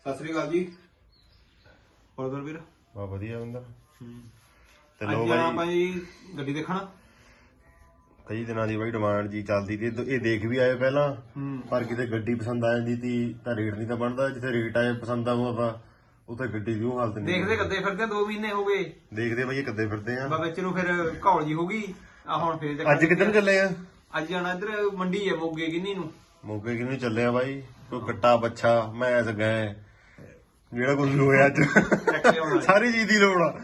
ਸਤਿ ਸ੍ਰੀ ਅਕਾਲ ਜੀ। ਹੋਰ ਗੁਰਵੀਰ? ਬਾ ਵਧੀਆ ਹੁੰਦਾ ਤੇ ਅੱਜ ਲੋ ਆਪਾਂ ਬਾਈ ਜੀ ਗੱਡੀ ਦੇਖਣਾ। ਕਈ ਦਿਨਾਂ ਦੀ ਬਾਈ ਡਿਮਾਂਡ ਜੀ ਚੱਲਦੀ ਤੀ ਇਹ- ਦੇਖ ਵੀ ਆਏ ਪਹਿਲਾਂ। ਹੂੰ। ਪਰ ਕਿਤੇ ਗੱਡੀ ਪਸੰਦ ਆ ਜਾਂਦੀ ਤੀ ਤਾਂ ਰੇਟ ਨਹੀਂ ਤਾਂ ਬਣਦਾ। ਜਿੱਥੇ ਰੇਟ ਆਏ ਪਸੰਦ ਆਊਗਾ ਤਾਂ ਉੱਥੇ ਗੱਡੀ ਦੀ ਉਹ ਹਾਲਤ ਨਹੀਂ ਦੇਖਦੇ ਕੱਦੇ ਫਿਰਦੇ 2 ਮਹੀਨੇ ਹੋ ਗਏ। ਦੇਖਦੇ ਬਾਈ ਇਹ ਕਿੱਦੇ ਫਿਰਦੇ ਆ। ਬਾ ਵਿੱਚ ਨੂੰ ਫਿਰ ਘੌਲ ਜੀ ਹੋ ਗਈ। ਆ ਹੁਣ ਫੇਰ ਦੇਖਾਂਗੇ। ਅੱਜ ਕਿੱਧਰ ਚੱਲੇ ਆ? ਅੱਜ ਜਾਣਾ ਇੱਧਰ ਮੰਡੀ ਹੈ ਮੋਗੇ ਕਿੰਨੀ ਨੂੰ। ਮੋਗੇ ਕਿਨੂੰ ਚੱਲੇ ਆ ਬਾਈ? ਕੋਈ ਕੱਟਾ ਬੱਚਾ ਮੈਸ ਗਏ। ਜਿਹੜਾ ਕੁਝ ਹੋਇਆ ਅੱਜ। ਸਾਰੀ ਚੀਜ਼ ਦੀ ਲੋੜ ਆ।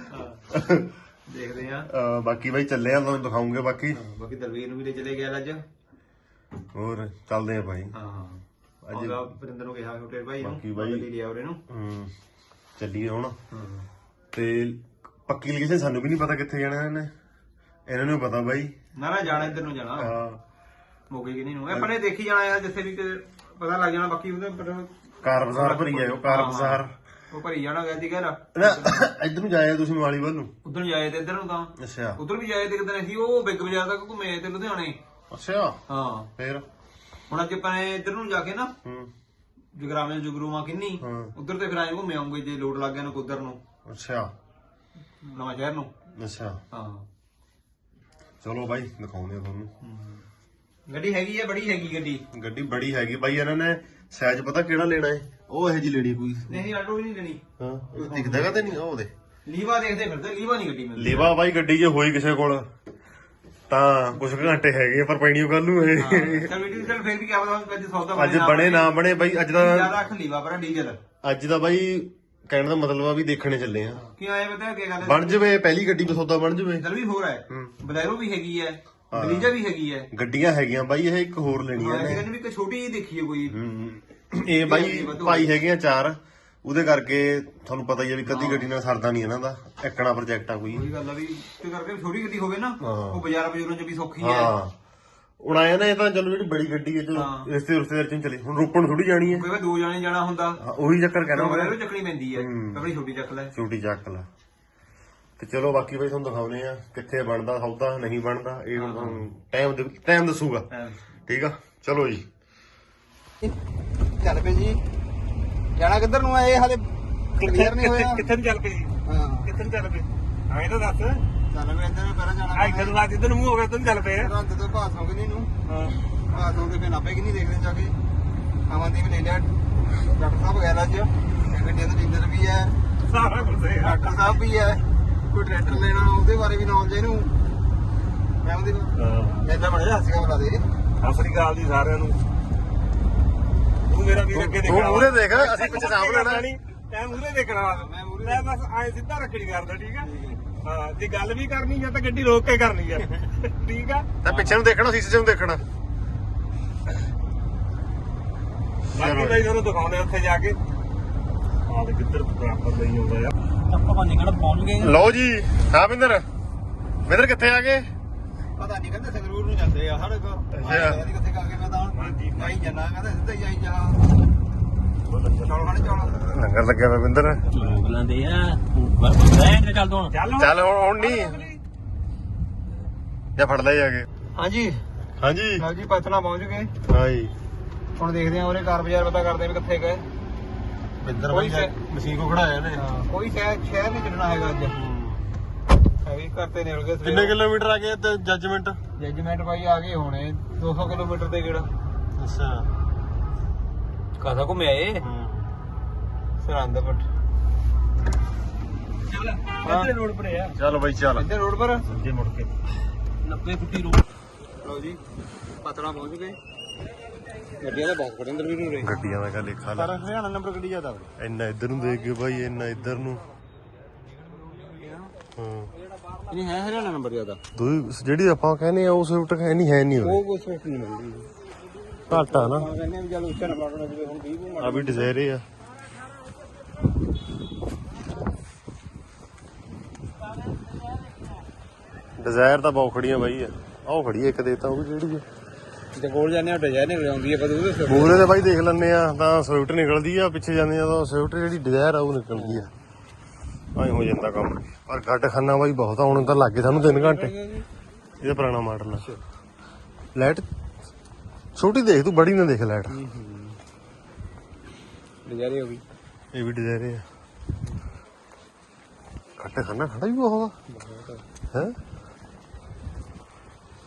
ਦੇਖਦੇ ਆ ਅਹ ਬਾਕੀ ਬਾਈ ਚੱਲੇ ਆ ਤੁਹਾਨੂੰ ਦਿਖਾਉਂਗੇ ਬਾਕੀ। ਬਾਕੀ ਦਲਵੀਰ ਨੂੰ ਵੀ ਲੈ ਚਲੇ ਗਿਆ ਅੱਜ। ਹੋਰ ਚੱਲਦੇ ਆ ਬਾਈ ਹਾਂ ਅੱਜ- ਅੱਜ ਵਰਿੰਦਰ ਨੂੰ ਕਿਹਾ ਛੋਟੇ ਭਾਈ ਨੂੰ ਬਾਕੀ ਬਾਈ- ਲੈ ਲਿਆ ਉਹਰੇ ਨੂੰ। ਹੂੰ ਚੱਲੀਏ ਹੁਣ। ਤੇ ਪੱਕੀ ਲੋਕੇਸ਼ਨ ਸਾਨੂੰ ਵੀ ਨਹੀਂ ਪਤਾ ਕਿੱਥੇ ਜਾਣਾ ਇਹਨੇ। ਇਹਨਾਂ ਨੂੰ ਪਤਾ ਬਾਈ। ਨਾ ਨਾ ਜਾਣਾ ਇੱਧਰ ਨੂੰ ਜਾਣਾ। ਹਾਂ। ਮੋਗੇ ਕਿੰਨੀ ਨੂੰ। ਇਹ ਆਪਣੇ ਦੇਖੀ ਜਾਣਾ ਯਾਰ ਜਿੱਥੇ ਵੀ ਕਿਤੇ ਪਤਾ ਲੱਗ ਜਾਣਾ ਬਾਕੀ ਉਹਦੇ ਪਰ ਕਾਰ ਬਾਜ਼ਾਰ ਭਰੀ ਆਇਓ ਕਾਰ ਬਾਜ਼ਾਰ ਉਹ ਭਰੀ ਜਾਣਾ ਗਿਆ ਸੀ ਘਰ ਨਾ ਇੱਧਰ ਨੂੰ ਜਾਇਆ ਤੁਸੀਂ ਮੋਹਾਲੀ ਵੱਲ ਨੂੰ। ਉਧਰ ਜਾਏ ਤੇ ਇੱਧਰ ਨੂੰ ਤਾਂ। ਅੱਛਾ। ਉਧਰ ਵੀ ਜਾਏ ਤੇ ਕਿਤੇ ਅਸੀਂ ਉਹ ਬਿੱਗ ਬਾਜ਼ਾਰ ਤੱਕ ਘੁੰਮੇ ਆਏ ਤੇ ਲੁਧਿਆਣੇ। ਅੱਛਾ। ਹਾਂ। ਫੇਰ? ਹੁਣ ਅੱਜ ਆਪਾਂ ਨੇ ਇੱਧਰ ਨੂੰ ਜਾ ਕੇ ਨਾ ਹੂੰ। ਜਗਰਾਵੇਂ ਜਗਰੂਮਾ ਕਿੰਨੀ। ਹਾਂ। ਉਧਰ ਤੇ ਫਿਰ ਆਏ ਘੁੰਮੇ ਆਉਂਗੇ ਜੇ ਲੋਡ ਲੱਗ ਗਿਆ ਨਾ ਉਧਰ ਨੂੰ। ਅੱਛਾ। ਨਵਾਂ ਸ਼ਹਿਰ ਨੂੰ। ਅੱਛਾ। ਹਾਂ। ਚਲੋ ਬਾਈ ਦਿਖਾਉਂਦੇ ਆ ਤੁਹਾਨੂੰ। ਗੱਡੀ ਹੈਗੀ ਹੈ ਬੜੀ ਹੈਗੀ ਗੱਡੀ। ਗੱਡੀ ਬੜੀ ਹੈਗੀ। ਬਾਈ ਇਹਨਾਂ ਨੇ ਸਾਈਜ਼ ਪਤਾ ਕਿਹੜਾ ਲੈਣਾ ਹੈ ਉਹ ਇਹ ਜੀ ਲੈਣੀ ਕੋਈ? ਨਹੀਂ ਆਟੋ ਵੀ ਨਹੀਂ ਲੈਣੀ। ਹਾਂ ਉਹ ਦਿਖਦਾ ਕਦੇ ਨਹੀਂ ਉਹ ਦੇ ਲੀਵਾ ਦੇਖਦੇ ਫਿਰਦੇ ਲੀਵਾ ਨਹੀਂ ਗੱਡੀ ਮਿਲਦੀ। ਲੇਵਾ ਬਾਈ ਗੱਡੀ ਜੇ ਹੋਈ ਕਿਸੇ ਕੋਲ ਤਾਂ ਕੁਝ ਕੁ ਘੰਟੇ ਹੈਗੇ ਆ, ਪਰ ਪੈਣੀ ਉਹ ਕੱਲ ਨੂੰ ਇਹ। ਚਲ ਵੀਡੀਓ ਚੱਲ ਫਿਰ ਵੀ ਕਿਆ ਪਤਾ ਅੱਜ ਸੌਦਾ ਅੱਜ ਬਣੇ ਨਾ ਬਣੇ ਬਾਈ ਅੱਜ ਦਾ ਜ਼ਿਆਦਾ ਰੱਖ ਲੀਵਾ ਪਰ ਡੀਜ਼ਲ। ਅੱਜ ਦਾ ਬਾਈ ਕਹਿਣ ਦਾ ਮਤਲਬ ਆ ਵੀ ਦੇਖਣੇ ਚੱਲੇ ਆ। ਕੀ ਆਏ ਪਤਾ ਕੀ ਗੱਲ? ਹੈ ਬਣ ਜਵੇ ਪਹਿਲੀ ਗੱਡੀ 'ਤੇ ਸੌਦਾ ਬਣ ਜਵੇ। ਗੱਲ ਵੀ ਹੋਰ ਹੈ। ਬਲੈਰੋ ਵੀ ਹੈਗੀ ਹੈ ਬਲੀਜਾ ਵੀ ਹੈਗੀ ਹੈ ਗੱਡੀਆਂ ਹੈਗੀਆਂ ਬਾਈ ਇਹ ਇੱਕ ਹੋਰ ਲੈਣੀ ਹਾਂ ਆ ਇਹ ਕਹਿੰਦੇ ਵੀ ਇੱਕ ਛੋਟੀ ਜਿਹੀ ਦੇਖੀ ਹੈ ਕੋਈ। ਹੂੰ। ਇਹ ਬਾਈ ਭਾਈ ਹੈਗੇ ਆ ਚਾਰ। ਉਹਦੇ ਕਰਕੇ ਤੁਹਾਨੂੰ ਪਤਾ ਹੀ ਆ ਵੀ ਕਦੀ ਗੱਡੀ ਨਾਲ ਸਰਦਾ ਨਹੀਂ ਇਹਨਾਂ ਦਾ। ਇੱਕਣਾ ਪ੍ਰੋਜੈਕਟ ਆ ਕੋਈ। ਉਹੀ ਗੱਲ ਆ ਵੀ ਤੇ ਕਰਕੇ ਛੋਟੀ ਗੱਡੀ ਹੋਵੇ ਨਾ ਹਾਂ। ਉਹ ਬਾਜ਼ਾਰ ਬਾਜ਼ਾਰਾਂ 'ਚ ਵੀ ਸੌਖੀ ਹੈ ਹਾਂ। ਹੁਣ ਆਇਆ ਨਾ ਇਹ ਤਾਂ ਚਲੋ ਜਿਹੜੀ ਬੜੀ ਗੱਡੀ ਹੈ ਚਲੋ ਹਾਂ। ਰਿਸ਼ਤੇ ਰਿਸ਼ਤੇਦਾਰ ਚ ਚਲੇ। ਹੁਣ ਰੋਪਣ ਥੋੜੀ ਜਾਣੀ ਹੈ ਕੋਈ ਵਾਰ ਦੋ ਜਾਣੇ ਜਾਣਾ ਹੁੰਦਾ। ਹਾਂ, ਉਹੀ ਚੱਕਰ ਕਹਿਣਾ ਮੈਂ। ਚੱਕਣੀ ਪੈਂਦੀ ਹੈ ਹੂੰ। ਆਪਣੀ ਛੋਟੀ ਚੱਕ ਲੈ। ਛੋਟੀ ਚੱਕ ਲਾ। ਤੇ ਚਲੋ ਬਾਕੀ ਬਾਈ ਤੁਹਾਨੂੰ ਦਿਖਾਉਨੇ ਆ ਕਿੱਥੇ ਬਣਦਾ ਸੌਦਾ ਨਹੀਂ ਬਣਦਾ ਇਹ ਹੁਣ ਟਾਈਮ ਟਾਈਮ ਦੱਸੂਗਾ। ਠੀਕ ਆ? ਚਲੋ ਜੀ। ਚੱਲ ਪਏ ਜੀ। ਜਾਣਾ ਕਿੱਧਰ ਨੂੰ ਆਏ ਹਾਲੇ ਕਲੀਅਰ ਨਹੀਂ ਹੋਇਆ। ਕਿੱਥੇ ਨੂੰ ਚੱਲ ਪਈ ਹਾਂ। ਕਿੱਥੇ ਨੂੰ ਚੱਲ ਪਈ ਐਂ ਤਾਂ ਦੱਸ। ਚੱਲ ਪਏ ਇੱਧਰ ਨੂੰ ਕਰਾਂ ਆ ਜਾਣਾ ਇੱਧਰ ਨੂੰ ਆ ਜਿੱਧਰ ਨੂੰ ਮੂੰਹ ਹੋ ਗਿਆ ਤੈਨੂੰ ਚੱਲ ਪਏ ਰੰਗ ਤੋਂ ਪਾਸ ਹੋ ਗਈ ਨੂੰ। ਹਾਂ। ਪਾਸ ਹੋ ਕੇ ਫਿਰ ਨਾਪੇ ਕਿ ਨਹੀਂ ਦੇਖਦੇ ਜਾ ਕੇ? ਅਮਨਦੀਪ ਲੈ ਲਿਆ। ਡਾਕਟਰ ਸਾਹਿਬ ਗਿਆ ਅੱਜ। ਗੱਡੀਆਂ ਦਾ ਡੀਜ਼ਲ ਵੀ ਹੈ ਸਾਰਾ ਕੁਝ ਹੈ। ਡਾਕਟਰ ਸਾਹਿਬ ਵੀ ਹੈ। ਕੋਈ ਟਰੈਕਟਰ ਲੈਣਾ ਉਹਦੇ ਬਾਰੇ ਵੀ ਨੌਲੇਜ ਇਹਨੂੰ। ਮੈਂ ਉਹਦੀ ਹਾਂ। ਇੱਦਾਂ ਬੜਾ ਹੱਸ ਬੁਲਾ ਦੇ ਸਤਿ ਸ੍ਰੀ ਅਕਾਲ ਜੀ ਸਾਰਿਆਂ ਨੂੰ। ਤੂੰ ਮੇਰਾ ਵੀਰ ਅੱਗੇ ਤੂੰ ਦੇਖਣਾ ਮੂਹਰੇ ਦੇਖ, ਅਸੀਂ ਪਿੱਛੇ ਸਾਂਭ ਲੈਣਾ। ਤੈਂ ਮੂਰੇ ਦੇਖਣਾ ਮੈਂ ਮੂਹਰੇ ਮੈਂ ਬਸ ਐ ਸਿੱਧਾ ਰੱਖੜੀ ਕਰਦਾ ਠੀਕ ਆ? ਹਾਂ ਜੇ ਗੱਲ ਵੀ ਕਰਨੀ ਹੈ ਤਾਂ ਗੱਡੀ ਰੋਕ ਕੇ ਕਰਨੀ ਹੈ ਠੀਕ ਆ? ਤਾਂ ਪਿੱਛੇ ਨੂੰ ਦੇਖਣਾ ਸੀਸੇ ਨੂੰ ਦੇਖਣਾ। ਬਾਕੀ ਤਾਂ ਤੁਹਾਨੂੰ ਦਿਖਾਉਂਦੇ ਉੱਥੇ ਜਾ ਕੇ। ਆਹ ਦੇ ਕਿੱਧਰ ਬਰਾਬਰ ਨਹੀਂ ਆਉਂਦਾ ਯਾਰ ਆਪਾਂ ਨਿਕਲ ਪਹੁੰਚ ਗਏ ਲਓ ਜੀ ਹਾਂ ਬਿੰਦਰ। ਬਿੰਦਰ ਕਿੱਥੇ ਆ ਗਏ? ਪਤਾ ਨਹੀਂ ਕਹਿੰਦੇ ਸੰਗਰੂਰ ਨੂੰ ਜਾਂਦੇ ਆ ਸਾਡੇ ਕੋਲ ਅੱਛਾ। ਕਿੱਥੇ ਕਰਕੇ ਮੈਂ ਤਾਂ ਹਾਂਜੀ। ਆਈ ਜਾਣਾ ਕਹਿੰਦਾ ਸਿੱਧਾ ਹੀ ਆਈ ਜਾ। ਚੌਲ ਖਾਣੇ ਚੌਲ। ਲੰਗਰ ਲੱਗਿਆ ਪਿਆ ਬਿੰਦਰ। ਲੋਕ ਲਾਂਦੇ ਆ। ਬੈਠ ਚੱਲ ਤੂੰ ਚੱਲ ਹੁਣ। ਚੱਲ ਹੁਣ ਹੁਣ ਨਹੀਂ। ਜਾਂ ਫੜ ਲੈ ਜਾ ਕੇ। ਹਾਂਜੀ। ਹਾਂਜੀ। ਲਓ ਜੀ ਪਤਨਾ ਪਹੁੰਚ ਗਏ। ਹਾਂਜੀ। ਹੁਣ ਦੇਖਦੇ ਆ ਉਹਨੇ ਕਾਰ ਬਾਜ਼ਾਰ ਪਤਾ ਕਰਦੇ ਆ ਵੀ ਕਿੱਥੇ ਗਏ। ਬਿੰਦਰ ਕੋਈ ਬਾਈ ਸ਼ੈ- ਮਸ਼ੀਨ ਕੋ ਖੜਾਇਆ ਨੇ ਕੋਈ ਸ਼ਹਿਰ ਸ਼ਹਿਰ ਨਹੀਂ ਛੱਡਣਾ ਹੈਗਾ ਅੱਜ। ਹੈਵੀ ਘਰ ਤੇ ਨਿਕਲ ਗਏ ਕਿੰਨੇ ਕਿਲੋਮੀਟਰ ਆ ਗਏ ਤੇ ਜੱਜਮੈਂਟ ਜੱਜਮੈਂਟ ਭਾਈ ਆ ਗਏ ਹੋਣੇ 200 ਕਿਲੋਮੀਟਰ ਤੇ ਕਿਹੜਾ ਅੱਛਾ। ਕਾਹਦਾ ਘੁੰਮਿਆ ਏ ਸਰਹੰਦ ਪਟ ਚੱਲ ਇੱਧਰ ਰੋਡ ਪਰ ਆ। ਚੱਲ ਬਾਈ ਚੱਲ। ਇੱਧਰ ਰੋਡ ਪਰ? ਅੱਗੇ ਮੁੜ ਕੇ। 90 ਫੁੱਟੀ ਰੋਡ। ਲਓ ਜੀ ਪਤਨਾ ਪਹੁੰਚ ਗਏ। ਗੱਡੀਆਂ ਦਾ ਬਹੁਤ ਖੜੇ ਅੰਦਰ ਵੀ ਨੂੰ ਗੱਡੀਆਂ ਦਾ ਕਾ ਲੇਖਾ ਲਾ। ਹਰਿਆਣਾ ਨੰਬਰ ਗੱਡੀ ਜ਼ਿਆਦਾ ਇੰਨਾ ਇੱਧਰ ਨੂੰ ਦੇਖ ਕੇ ਬਾਈ ਇੰਨਾ ਇੱਧਰ ਨੂੰ। ਹਾਂ। ਨਹੀਂ ਹੈ ਹਰਿਆਣਾ ਨੰਬਰ ਜ਼ਿਆਦਾ। ਜਿਹੜੀ ਆਪਾਂ ਕਹਿੰਦੇ ਆ ਉਹ ਸਵਿਫਟ ਹੈ ਨਹੀਂ ਹੈ ਨਹੀਂ ਉਹ ਉਹ ਸੋਚ ਨਹੀਂ ਮਿਲਦੀ। ਘਾਟਾ ਨਾ। ਹਾਂ ਕਹਿੰਦੇ ਵੀ ਚੱਲ ਉੱਚਾ ਨੰਬਰ ਆਉਣਾ ਜਿਵੇਂ ਹੁਣ 20 ਨੂੰ ਆ ਵੀ ਡਿਜ਼ਾਇਰ ਆ। ਡਿਜ਼ਾਇਰ ਤਾਂ ਬਹੁਤ ਖੜੀਆਂ ਬਾਈ ਆ। ਆਹ ਖੜੀ ਆ ਇੱਕ ਦੇ ਤਾਂ ਉਹ ਵੀ ਜਿਹੜੀ ਆ? ਤੇ ਕੋਲ ਜਾਂਦੇ ਆ ਡਿਜ਼ਾਈਨ ਨਿਕਲ ਆਉਂਦੀ ਹੈ ਪਰ ਉਹਦੇ ਮੂਹਰੇ ਤੇ ਬਾਈ ਦੇਖ ਲੈਂਦੇ ਆ ਤਾਂ ਸਵਿਫਟ ਨਿਕਲਦੀ ਆ ਪਿੱਛੇ ਜਾਂਦੇ ਆ ਤਾਂ ਸਵਿਫਟ ਜਿਹੜੀ ਡਿਜ਼ਾਇਰ ਆ ਉਹ ਨਿਕਲਦੀ ਆ। ਐਂ ਹੋ ਜਾਂਦਾ ਕੰਮ। ਪਰ ਗੱਡ ਖਾਨਾ ਬਾਈ ਬਹੁਤ ਆ ਹੁਣ ਤਾਂ ਲੱਗੇ ਸਾਨੂੰ 3 ਘੰਟੇ। ਇਹਦਾ ਪੁਰਾਣਾ ਮਾਡਲ ਆ। ਲਾਈਟ ਛੋਟੀ ਦੇਖ ਤੂੰ ਬੜੀ ਨਾ ਦੇਖ ਲਾਈਟ ਡਿਜ਼ਾਈਨ ਹੋ। ਗਈ। ਇਹ ਵੀ ਡਿਜ਼ਾਇਰ ਆ। ਖੱਟੇ ਖਾਣਾ ਖੜਾ ਵੀ ਬਹੁਤ ਆ। ਹੈ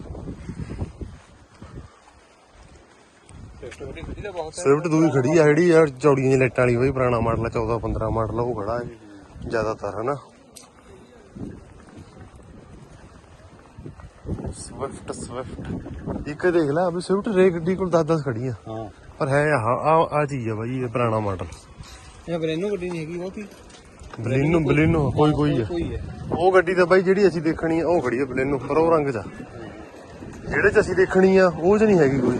ਸਟੋਰੀ ਖੜੀ ਤਾਂ ਬਹੁਤ ਸਵਿਫਟ ਦੂਈ ਖੜੀ ਆ ਜਿਹੜੀ ਯਾਰ ਚੌੜੀਆਂ ਜਿਹੀ ਲਾਈਟਾਂ ਵਾਲੀ ਬਈ ਪੁਰਾਣਾ ਮਾਡਲ ਆ 14 15 ਮਾਡਲ ਉਹ ਖੜਾ ਹੈ ਜ਼ਿਆਦਾਤਰ ਹਨਾ? Swift Swift. ਇੱਕ ਦੇਖ ਲੈ ਅਭੀ ਸਵਿਫਟ ਰੇ ਗੱਡੀ ਕੋਲ 10 10 ਖੜੀਆਂ। ਹਾਂ। ਪਰ ਹੈ ਆ ਆ ਚੀਜ਼ ਆ ਬਾਈ ਇਹ ਪੁਰਾਣਾ ਮਾਡਲ। ਇਹ ਬਰੇਨੋ ਗੱਡੀ ਨਹੀਂ ਹੈਗੀ ਕੀ ਬਲਿਨੋ ਬਲਿਨੋ ਕੋਈ ਕੋਈ ਹੈ ਉਹ ਗੱਡੀ ਤਾਂ ਬਾਈ ਜਿਹੜੀ ਅਸੀਂ ਦੇਖਣੀ ਆ ਉਹ ਖੜੀ ਆ ਬਲਿਨੋ ਪਰ ਉਹ ਰੰਗ ਆ। ਜਿਹੜੇ ਚ ਅਸੀਂ ਦੇਖਣੀ ਆ ਉਹ ਚ ਨਹੀਂ ਹੈਗੀ ਕੋਈ।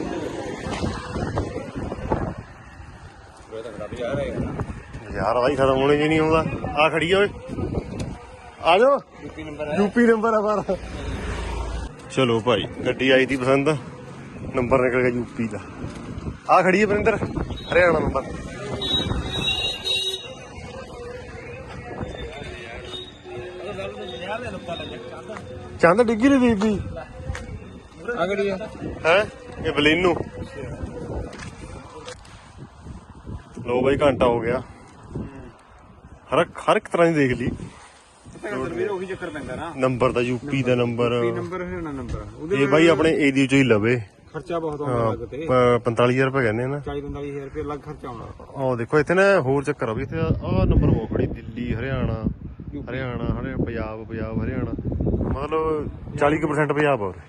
ਜਾ ਰਿਹਾ ਯਾਰ ਬਾਈ ਖਤਮ ਹੋਣੇ ਜੀ ਨਹੀਂ ਆਉਂਦਾ। ਆ ਖੜੀ ਓਏ। ਆ ਜਾਓ। ਯੂਪੀ ਨੰਬਰ ਯੂਪੀ ਨੰਬਰ ਆ ਪਰ ਚਲੋ ਭਾਈ ਗੱਡੀ ਆਈ ਦੀ ਪਸੰਦ। ਨੰਬਰ ਨਿਕਲ ਗਿਆ ਯੂਪੀ ਦਾ। ਆ ਖੜੀ ਹੈ ਵਰਿੰਦਰ ਹਰਿਆਣਾ ਨੰਬਰ। ਚੰਦ ਡਿੱਗੀ ਨਹੀਂ ਬੀਬੀ। ਆ ਗੱਡੀ ਆ। ਹੈ? ਇਹ ਬਲੀਨੂ। ਲੋ ਬਾਈ ਘੰਟਾ ਹੋ ਗਿਆ। ਹਰ ਹਰ ਇੱਕ ਤਰ੍ਹਾਂ ਦੀ ਦੇਖ ਲਈ। ਵੀਰ ਉਹੀ ਚੱਕਰ ਪੈਂਦਾ ਨਾ। ਨੰਬਰ ਦਾ ਯੂਪੀ ਦਾ number. UP number Haryana number. ਉਹਦੇ ਇਹ ਬਾਈ ਆਪਣੇ ਏਰੀਆ ਚੋਂ ਹੀ ਲਵੇ। ਖਰਚਾ ਬਹੁਤ ਆਉਂਦਾ ਲੱਗ ਤੇ 45000 ਰੁਪਏ ਕਹਿੰਦੇ ਨਾ। 40 45000 ਰੁਪਏ ਅਲੱਗ ਖਰਚਾ ਆਉਣਾ। ਉਹ ਦੇਖੋ ਇੱਥੇ ਨਾ ਹੋਰ ਚੱਕਰ ਆ ਵੀ ਇੱਥੇ ਆਹ ਨੰਬਰ ਬਹੁਤ ਖੜੀ ਦਿੱਲੀ ਹਰਿਆਣਾ ਹਰਿਆਣਾ ਹਰਿਆਣਾ ਪੰਜਾਬ ਪੰਜਾਬ ਹਰਿਆਣਾ। ਮਤਲਬ 40% ਪੰਜਾਬ ਉਰੇ।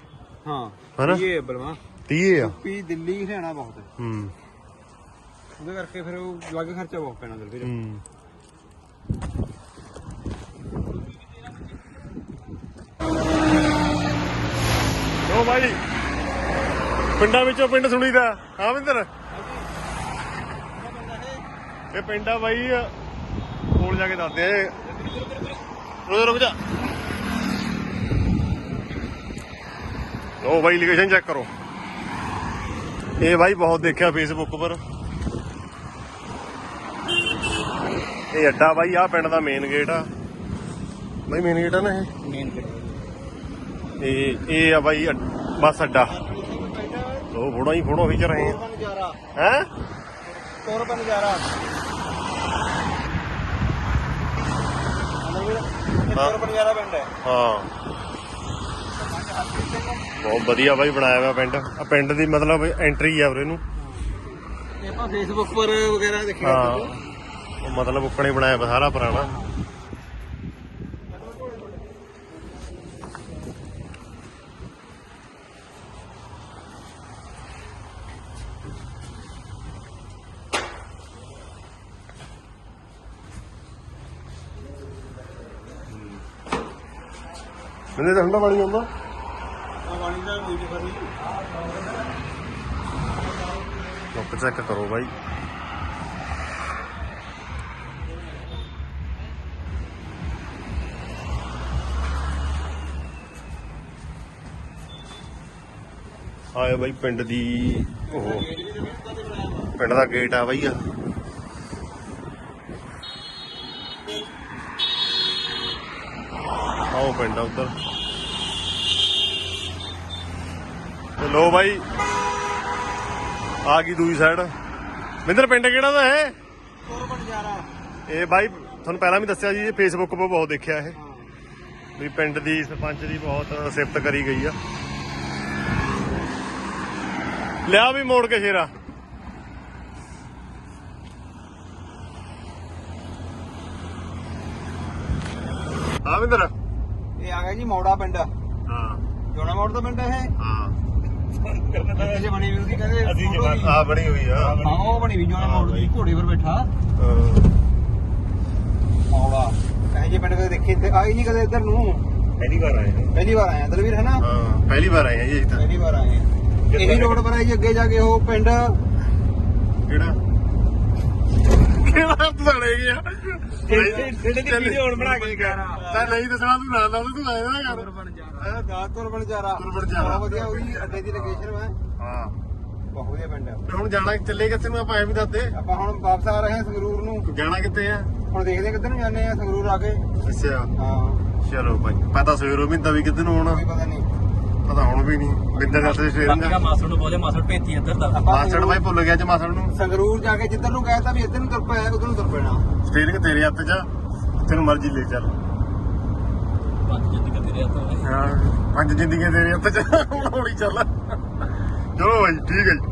ਹਾਂ ਹਨਾ? ਇਹ ਬਲਵਾ। 30 ਆ। ਯੂਪੀ ਦਿੱਲੀ ਹਰਿਆਣਾ ਬਹੁਤ। ਹੈ ਹੂੰ। ਉਹਦੇ ਕਰਕੇ ਫਿਰ ਉਹ ਅਲੱਗ ਖਰਚਾ ਬਹੁਤ ਪੈਣਾ ਦਰ ਵੀਰ ਹੂੰ। ਲੋ ਭਾਈ ਪਿੰਡਾਂ ਵਿੱਚੋਂ ਪਿੰਡ ਸੁਣੀਦਾ। ਹਾਂ ਵਿੰਦਰ ਇਹ ਪਿੰਡਾ ਬਾਈ। ਕੋਲ ਜਾ ਕੇ ਦੱਸਦੇ ਆ ਰੁਕ ਰੁਕ ਜਾ। ਲੋ ਬਾਈ ਲੋਕੇਸ਼ਨ ਚੈੱਕ ਕਰੋ। ਇਹ ਬਾਈ ਬਹੁਤ ਦੇਖਿਆ ਫੇਸਬੁੱਕ ਪਰ। ਇਹ ਅੱਡਾ ਬਾਈ ਆ ਪਿੰਡ ਦਾ ਮੇਨ ਗੇਟ ਆ। ਬਾਈ ਮੇਨ ਗੇਟ ਆ ਨਾ ਇਹ? ਮੇਨ ਇਹ ਇਹ ਆ ਬਾਈ ਬੱਸ ਅੱਡਾ। ਲੋ ਫੋੜੋ ਹੀ ਫੋੜੋ ਖਿੱਚ ਰਹੇ ਆ। ਹੈ? ਤੋਰ ਪਾ ਨਜ਼ਾਰਾ। ਪਾ ਨਜ਼ਾਰਾ ਪਿੰਡ ਹੈ। ਹਾਂ। ਬਹੁਤ ਵਧੀਆ ਬਾਈ ਬਣਾਇਆ ਹੋਇਆ ਪਿੰਡ। ਆ ਪਿੰਡ ਦੀ ਮਤਲਬ ਐਂਟਰੀ ਆ ਉਰੇ ਨੂੰ। ਇਹ ਆਪਾਂ ਫੇਸਬੁੱਕ ਪਰ ਵਗੈਰਾ ਦੇਖਿਆ ਹਾਂ। ਉਹ ਮਤਲਬ ਉੱਕਣੇ ਬਣਾਇਆ ਵਾ ਸਾਰਾ ਪੁਰਾਣਾ। ਮੈਨੂੰ ਤਾਂ ਠੰਡਾ ਪਾਣੀ ਆਉਂਦਾ? ਪਾਣੀ ਦਾ ਕੋਈ ਨਹੀਂ ਕਰਨੀ ਲੁੱਕ ਚੈੱਕ ਕਰੋ ਬਾਈ। ਆਇਆ ਬਾਈ ਪਿੰਡ ਦੀ ਉਹ ਪਿੰਡ ਦਾ ਗੇਟ ਆ ਬਾਈ ਆ। ਆਓ ਪਿੰਡ ਆ ਉੱਧਰ। ਤੇ ਲੋ ਬਾਈ। ਆ ਗਈ ਦੂਜੀ ਸਾਈਡ ਮਿੰਦਰ ਪਿੰਡ ਕਿਹੜਾ ਦਾ ਹੈ ਇਹ ਬਾਈ ਤੁਹਾਨੂੰ ਪਹਿਲਾਂ ਵੀ ਦੱਸਿਆ ਜੀ ਫੇਸਬੁੱਕ 'ਤੇ ਬਹੁਤ ਦੇਖਿਆ ਇਹ। ਵੀ ਪਿੰਡ ਦੀ ਸਰਪੰਚ ਦੀ ਬਹੁਤ ਸਿਫਤ ਕਰੀ ਗਈ ਆ। ਲਿਆ ਵੀ ਮੋੜ ਕੇ ਸ਼ੇਰਾ। ਮਿੰਦਰ ਇਹ ਆ ਗਿਆ ਜੀ ਮੋੜਾ ਪਿੰਡ। ਹਾਂ। ਜੋਣਾ ਮੋੜ ਦਾ ਪਿੰਡ ਹੈ ਹਾਂ। ਇਹ ਜੇ ਬਣੀ ਵੀ ਉਹਦੀ ਕਹਿੰਦੇ ਅਸੀਂ photo। ਆ ਬਣੀ ਹੋਈ ਆ। ਹਾਂ ਉਹ ਬਣੀ ਵੀ ਜੋਣਾ ਮੋੜ ਦੀ ਘੋੜੇ ਪਰ ਬੈਠਾ। ਹਾਂ। ਮੌੜਾ। ਕਹੇ ਜੇ ਪਿੰਡ ਕਦੇ ਦੇਖੇ? ਇੱਥੇ ਆਈ ਨਹੀਂ ਕਦੇ ਇੱਧਰ ਨੂੰ? ਪਹਿਲੀ ਵਾਰ ਆਏ ਪਹਿਲੀ ਵਾਰ ਆਇਆ ਦਲਵੀਰ ਹੈ ਨਾ ਹਾਂ ਪਹਿਲੀ ਵਾਰ ਆਏ ਆ ਜੀ ਅਸੀਂ ਤਾਂ। ਪਹਿਲੀ ਵਾਰ ਆਏ ਹਾਂ। ਇਹੀ ਰੋਡ ਪਰ ਹੈ ਜੀ ਅੱਗੇ ਜਾ ਕੇ ਉਹ ਪਿੰਡ। ਕਿਹੜਾ? ਕਿਹੜਾ ਤੜੇ ਗਿਆ ਜਿਹੜੇ ਦੀ ਵੀਡੀਓ ਹੁਣ ਬਣਾ ਕੇ ਗਿਆ? ਤਾਂ ਨਹੀਂ ਦੱਸਣਾ ਤੂੰ ਨਾ ਦੱਸ ਤੂੰ ਆਇਆ ਨਾ ਕਰ। ਇਹ ਦਾਤੁਰ ਬਣਜਾਰਾ। ਬਹੁਤ ਵਧੀਆ ਉਹਦੀ ਅੱਡੇ ਦੀ ਲੋਕੇਸ਼ਨ ਹੈ ਹਾਂ। ਬਹੁਤ ਵਧੀਆ ਪਿੰਡ ਹੈ ਤੇ ਹੁਣ ਜਾਣਾ ਚੱਲੇ ਕਿੱਥੇ ਨੂੰ ਆਪਾਂ ਐ ਵੀ ਦੱਸਦੇ ਆਪਾਂ ਹੁਣ ਵਾਪਸ ਆ ਰਹੇ ਹਾਂ ਸੰਗਰੂਰ ਨੂੰ। ਜਾਣਾ ਕਿੱਥੇ ਆ? ਹੁਣ ਦੇਖਦੇ ਹਾਂ ਕਿੱਧਰ ਨੂੰ ਜਾਂਦੇ ਆ ਸੰਗਰੂਰ ਆ ਕੇ। ਅੱਛਾ। ਹਾਂ। ਚਲੋ ਭਾਈ ਪਤਾ ਸਵੇਰੋਂ ਮਿੰਦਾ ਵੀ ਕਿੱਥੇ ਨੂੰ ਆਉਣਾ। ਪਤਾ ਨਹੀਂ। ਪਤਾ ਤਾਂ ਹੁਣ ਵੀ ਨਹੀਂ ਬਿੰਦਰ ਜੱਟ ਦੇ ਸਟੇਅਰਿੰਗ ਦਾ ਮਾਸੜ ਨੂੰ ਬੋਲੇ ਮਾਸੜ ਭੇਤੀ ਇੱਧਰ ਦਾ। ਮਾਸੜ ਬਾਈ ਭੁੱਲ ਗਿਆ ਅੱਜ ਮਾਸੜ ਨੂੰ। ਸੰਗਰੂਰ ਜਾ ਕੇ ਜਿੱਧਰ ਨੂੰ ਕਹਿਤਾ ਵੀ ਇੱਧਰ ਨੂੰ ਤੁਰ ਪਿਆ ਉਧਰ ਨੂੰ ਤੁਰ ਪੈਣਾ। ਸਟੇਅਰਿੰਗ ਤੇਰੇ ਹੱਥ 'ਚ ਤੈਨੂੰ ਮਰਜ਼ੀ ਲੈ ਚੱਲ। ਬਾਕੀ ਜਿੱਦ ਕਰਦੇ ਰਿਹਾ ਤਾਂ ਹਾਂ ਪੰਜ ਜ਼ਿੰਦਗੀਆਂ ਤੇਰੇ ਹੱਥ 'ਚ ਹੌਲੀ ਚੱਲ। ਚਲੋ ਬਾਈ ਠੀਕ ਹੈ ਜੀ।